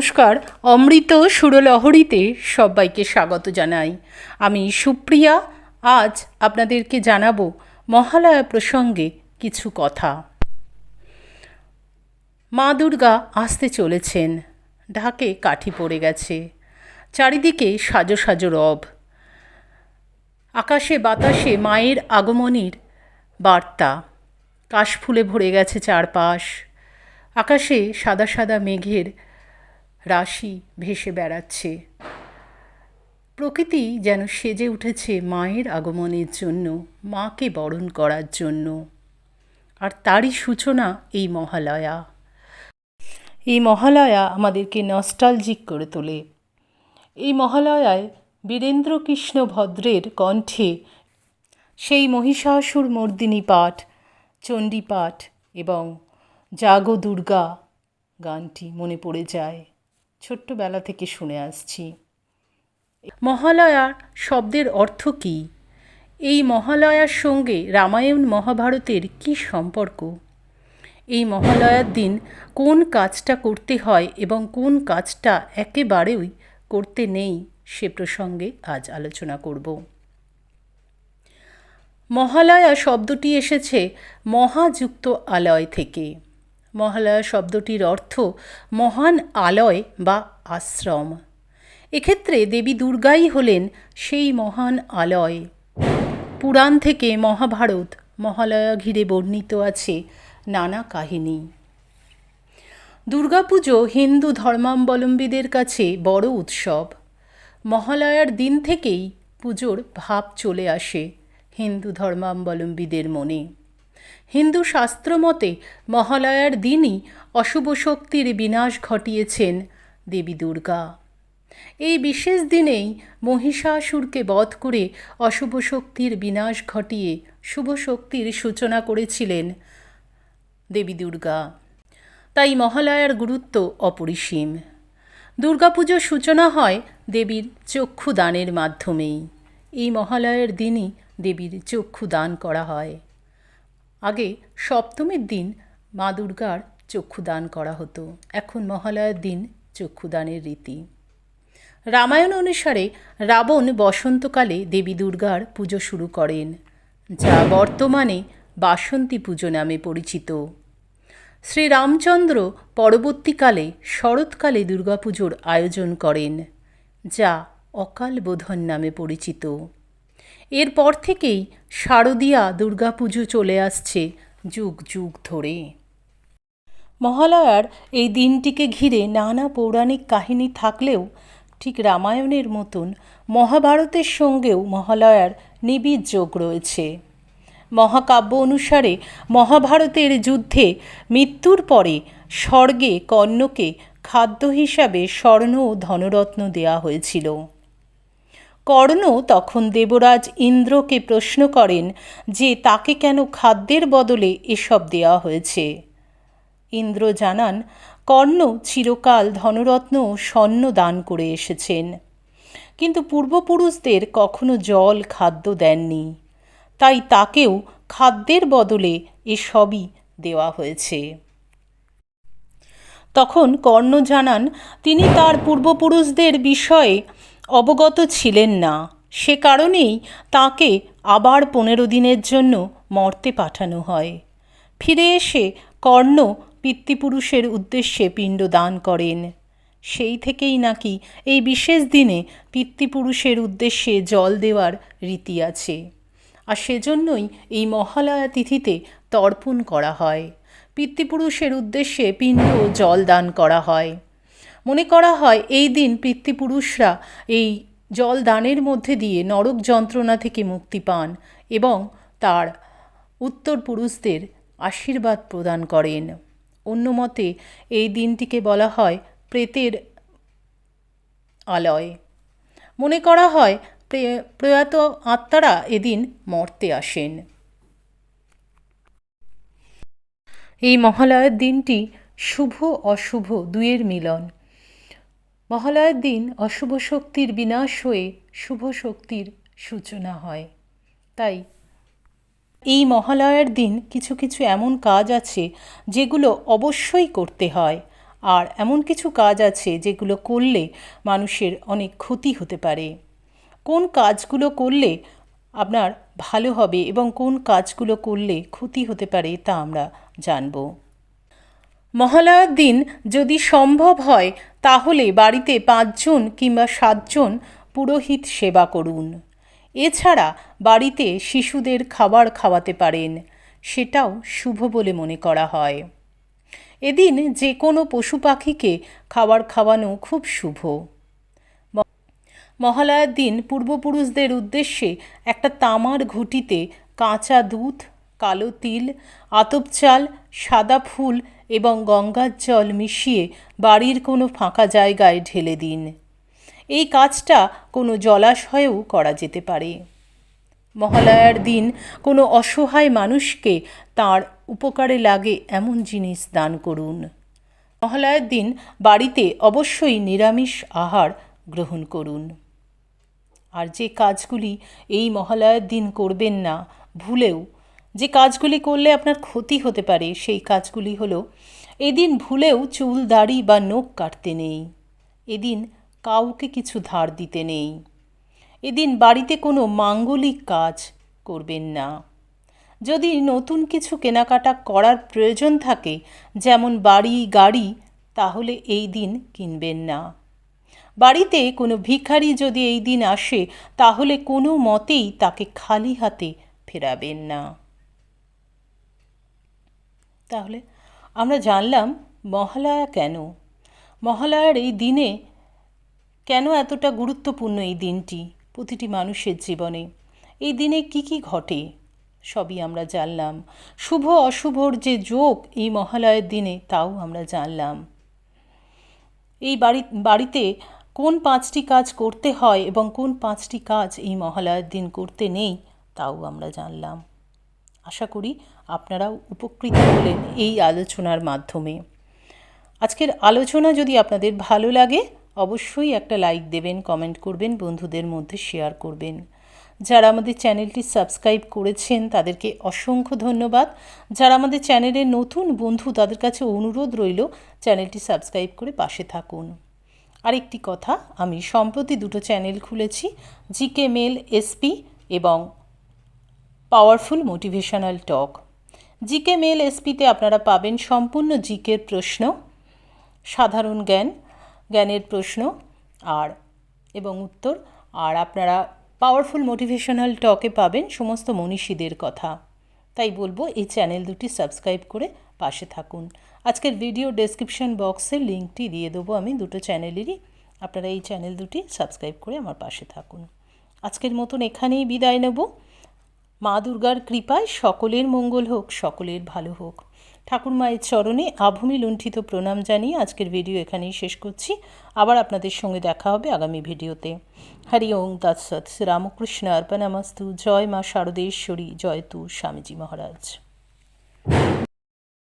নমস্কার, অমৃত সুরলহরীতে সবাইকে স্বাগত জানাই। আমি সুপ্রিয়া, আজ আপনাদেরকে জানাব মহালয়া প্রসঙ্গে কিছু কথা। মা দুর্গা আসতে চলেছেন, ঢাকে কাঠি পড়ে গেছে, চারিদিকে সাজো সাজো রব। আকাশে বাতাসে মায়ের আগমনের বার্তা, কাশফুলে ভরে গেছে চারপাশ, আকাশে সাদা সাদা মেঘের রাশি ভেসে বেড়াচ্ছে। প্রকৃতি যেন সেজে উঠেছে মায়ের আগমনের জন্য, মাকে বরণ করার জন্য। আর তারই সূচনা এই মহালয়া। এই মহালয়া আমাদেরকে নস্টালজিক করে তোলে। এই মহালয়ায় বীরেন্দ্রকৃষ্ণ ভদ্রের কণ্ঠে সেই মহিষাসুর মর্দিনী পাঠ, চণ্ডী পাঠ এবং জাগো দুর্গা গানটি মনে পড়ে যায়। ছোট্টবেলা থেকে শুনে আসছি। মহালয়া শব্দের অর্থ কী? এই মহালয়ার সঙ্গে রামায়ণ মহাভারতের কী সম্পর্ক? এই মহালয়ার দিন কোন কাজটা করতে হয় এবং কোন কাজটা একেবারেই করতে নেই সে প্রসঙ্গে আজ আলোচনা করব। মহালয়া শব্দটি এসেছে মহাযুক্ত আলয় থেকে। মহালয়া শব্দটির অর্থ মহান আলয় বা আশ্রম। এক্ষেত্রে দেবী দুর্গাই হলেন সেই মহান আলয়। পুরাণ থেকে মহাভারত, মহালয়া ঘিরে বর্ণিত আছে নানা কাহিনী। দুর্গাপুজো হিন্দু ধর্মাবলম্বীদের কাছে বড় উৎসব। মহালয়ার দিন থেকেই পুজোর ভাব চলে আসে হিন্দু ধর্মাবলম্বীদের মনে। হিন্দু শাস্ত্র মতে মহালয়ার দিনই অশুভ শক্তির বিনাশ ঘটিয়েছেন দেবী দুর্গা। এই বিশেষ দিনেই মহিষাসুরকে বধ করে অশুভ শক্তির বিনাশ ঘটিয়ে শুভ শক্তির সূচনা করেছিলেন দেবী দুর্গা। তাই মহালয়ার গুরুত্ব অপরিসীম। দুর্গাপুজোর সূচনা হয় দেবীর চক্ষু দানের মাধ্যমেই। এই মহালয়ের দিনই দেবীর চক্ষু দান করা হয়। আগে সপ্তমীর দিন মা দুর্গার চক্ষুদান করা হতো। এখন মহালয়ার দিন চক্ষুদানের রীতি। রামায়ণ অনুসারে রাবণ বসন্তকালে দেবী দুর্গার পুজো শুরু করেন, যা বর্তমানে বাসন্তী পুজো নামে পরিচিত। শ্রীরামচন্দ্র পরবর্তীকালে শরৎকালে দুর্গাপুজোর আয়োজন করেন, যা অকাল বোধন নামে পরিচিত। এরপর থেকেই শারদীয়া দুর্গাপুজো চলে আসছে যুগ যুগ ধরে। মহালয়ার এই দিনটিকে ঘিরে নানা পৌরাণিক কাহিনী থাকলেও ঠিক রামায়ণের মতন মহাভারতের সঙ্গেও মহালয়ার নিবিড় যোগ রয়েছে। মহাকাব্য অনুসারে মহাভারতের যুদ্ধে মৃত্যুর পরে স্বর্গে কর্ণকে খাদ্য হিসাবে স্বর্ণ ও ধনরত্ন দেয়া হয়েছিল। কর্ণ তখন দেবরাজ ইন্দ্রকে প্রশ্ন করেন যে তাকে কেন খাদ্যের বদলে এসব দেওয়া হয়েছে। ইন্দ্র জানান, কর্ণ চিরকাল ধনরত্ন স্বর্ণ দান করে এসেছেন। কিন্তু পূর্বপুরুষদের কখনো জল, খাদ্য দেননি। তাই তাকেও খাদ্যের বদলে এসবই দেওয়া হয়েছে। তখন কর্ণ জানান, তিনি তার পূর্বপুরুষদের বিষয়ে অবগত ছিলেন না। সে কারণেই তাকে আবার পনেরো দিনের জন্য মর্তে পাঠানো হয়। ফিরে এসে কর্ণ পিতৃপুরুষের উদ্দেশ্যে পিণ্ড দান করেন। সেই থেকেই নাকি এই বিশেষ দিনে পিতৃপুরুষের উদ্দেশ্যে জল দেওয়ার রীতি আছে। আর সেজন্যই এই মহালয়া তিথিতে তর্পণ করা হয়। পিতৃপুরুষের উদ্দেশ্যে পিণ্ড জল দান করা হয়। মনে করা হয় এই দিন পিতৃপুরুষরা এই জল দানের মধ্যে দিয়ে নরক যন্ত্রণা থেকে মুক্তি পান এবং তার উত্তর পুরুষদের আশীর্বাদ প্রদান করেন। অন্য মতে, এই দিনটিকে বলা হয় প্রেতের আলয়। মনে করা হয় প্রয়াত আত্মারা এদিন মর্তে আসেন। এই মহালয়ের দিনটি শুভ অশুভ দুয়ের মিলন। মহালয়ার দিন অশুভ শক্তির বিনাশ হয়ে শুভ শক্তির সূচনা হয়। তাই এই মহালয়ার দিন কিছু কিছু এমন কাজ আছে যেগুলো অবশ্যই করতে হয় আর এমন কিছু কাজ আছে যেগুলো করলে মানুষের অনেক ক্ষতি হতে পারে। কোন কাজগুলো করলে আপনার ভালো হবে এবং কোন কাজগুলো করলে ক্ষতি হতে পারে তা আমরা জানব। মহালয়ার দিন যদি সম্ভব হয়, তাহলে বাড়িতে পাঁচজন কিংবা সাতজন পুরোহিত সেবা করুন। এছাড়া বাড়িতে শিশুদের খাবার খাওয়াতে পারেন, সেটাও শুভ বলে মনে করা হয়। এদিন যে কোনো পশু পাখিকে খাবার খাওয়ানো খুব শুভ। মহালয়ার দিন পূর্বপুরুষদের উদ্দেশ্যে একটা তামার ঘটিতে কাঁচা দুধ, কালো তিল, আতপ চাল, সাদা ফুল এবং গঙ্গার জল মিশিয়ে বাড়ির কোনো ফাঁকা জায়গায় ঢেলে দিন। এই কাজটা কোনো জলাশয়েও করা যেতে পারে। মহালয়ার দিন কোনো অসহায় মানুষকে তার উপকারে লাগে এমন জিনিস দান করুন। মহালয়ার দিন বাড়িতে অবশ্যই নিরামিষ আহার গ্রহণ করুন। আর যে কাজগুলি এই মহালয়ার দিন করবেন না, ভুলেও যে কাজগুলি করলে আপনার ক্ষতি হতে পারে, সেই কাজগুলি হলো, এদিন ভুলেও চুল, দাড়ি বা নখ কাটতে নেই। এদিন কাউকে কিছু ধার দিতে নেই। এদিন বাড়িতে কোনো মাঙ্গলিক কাজ করবেন না। যদি নতুন কিছু কেনাকাটা করার প্রয়োজন থাকে, যেমন বাড়ি, গাড়ি, তাহলে এই দিন কিনবেন না। বাড়িতে কোনো ভিখারি যদি এই দিন আসে, তাহলে কোনো মতেই তাকে খালি হাতে ফেরাবেন না। তাহলে আমরা জানলাম মহালয়া কেন? মহালয়ার এই দিনে কেন এতটা গুরুত্বপূর্ণ এই দিনটি প্রতিটি মানুষের জীবনে? এই দিনে কি কি ঘটে? সবই আমরা জানলাম। শুভ অশুভর যে যোগ এই মহালয়ের দিনে তাও আমরা জানলাম। এই বাড়ি, বাড়িতে কোন পাঁচটি কাজ করতে হয় এবং কোন পাঁচটি কাজ এই মহালয়ার দিন করতে নেই তাও আমরা জানলাম। আশা করি আপনারাও উপকৃত হলেন এই আলোচনার মাধ্যমে। আজকের আলোচনা যদি আপনাদের ভালো লাগে, অবশ্যই একটা লাইক দেবেন, কমেন্ট করবেন, বন্ধুদের মধ্যে শেয়ার করবেন। যারা আমাদের চ্যানেলটি সাবস্ক্রাইব করেছেন, তাদেরকে অসংখ্য ধন্যবাদ। যারা আমাদের চ্যানেলের নতুন বন্ধু, তাদের কাছে অনুরোধ রইল, চ্যানেলটি সাবস্ক্রাইব করে পাশে থাকুন। আরেকটি কথা, আমি সম্প্রতি দুটো চ্যানেল খুলেছি, জিকে মেল, এসপি এবং powerful motivational talk. GK mail এসপিতে আপনারা পাবেন সম্পূর্ণ জিকের প্রশ্ন, সাধারণ জ্ঞান, জ্ঞানের প্রশ্ন, আর, এবং উত্তর। আর আপনারা পাওয়ারফুল মোটিভেশনাল টকে পাবেন সমস্ত মনীষীদের কথা। তাই বলব, এই চ্যানেল দুটি সাবস্ক্রাইব করে পাশে থাকুন। আজকের ভিডিও ডেসক্রিপশন বক্সে লিঙ্কটি দিয়ে দেবো আমি, দুটো চ্যানেলেরই। আপনারা এই চ্যানেল দুটি সাবস্ক্রাইব করে আমার পাশে থাকুন। আজকের মতন এখানেই বিদায় নেব। মা দুর্গার কৃপায় সকলের মঙ্গল হোক, সকলের ভালো হোক। ঠাকুর মায়ের চরণে আভূমি লুণ্ঠিত প্রণাম জানিয়ে আজকের ভিডিও এখানেই শেষ করছি। আবার আপনাদের সঙ্গে দেখা হবে আগামী ভিডিওতে। হরি ওং তৎসৎ শ্রীরামকৃষ্ণ অর্পণামস্তু। জয় মা শারদেশ্বরী। জয় তু স্বামীজি মহারাজ।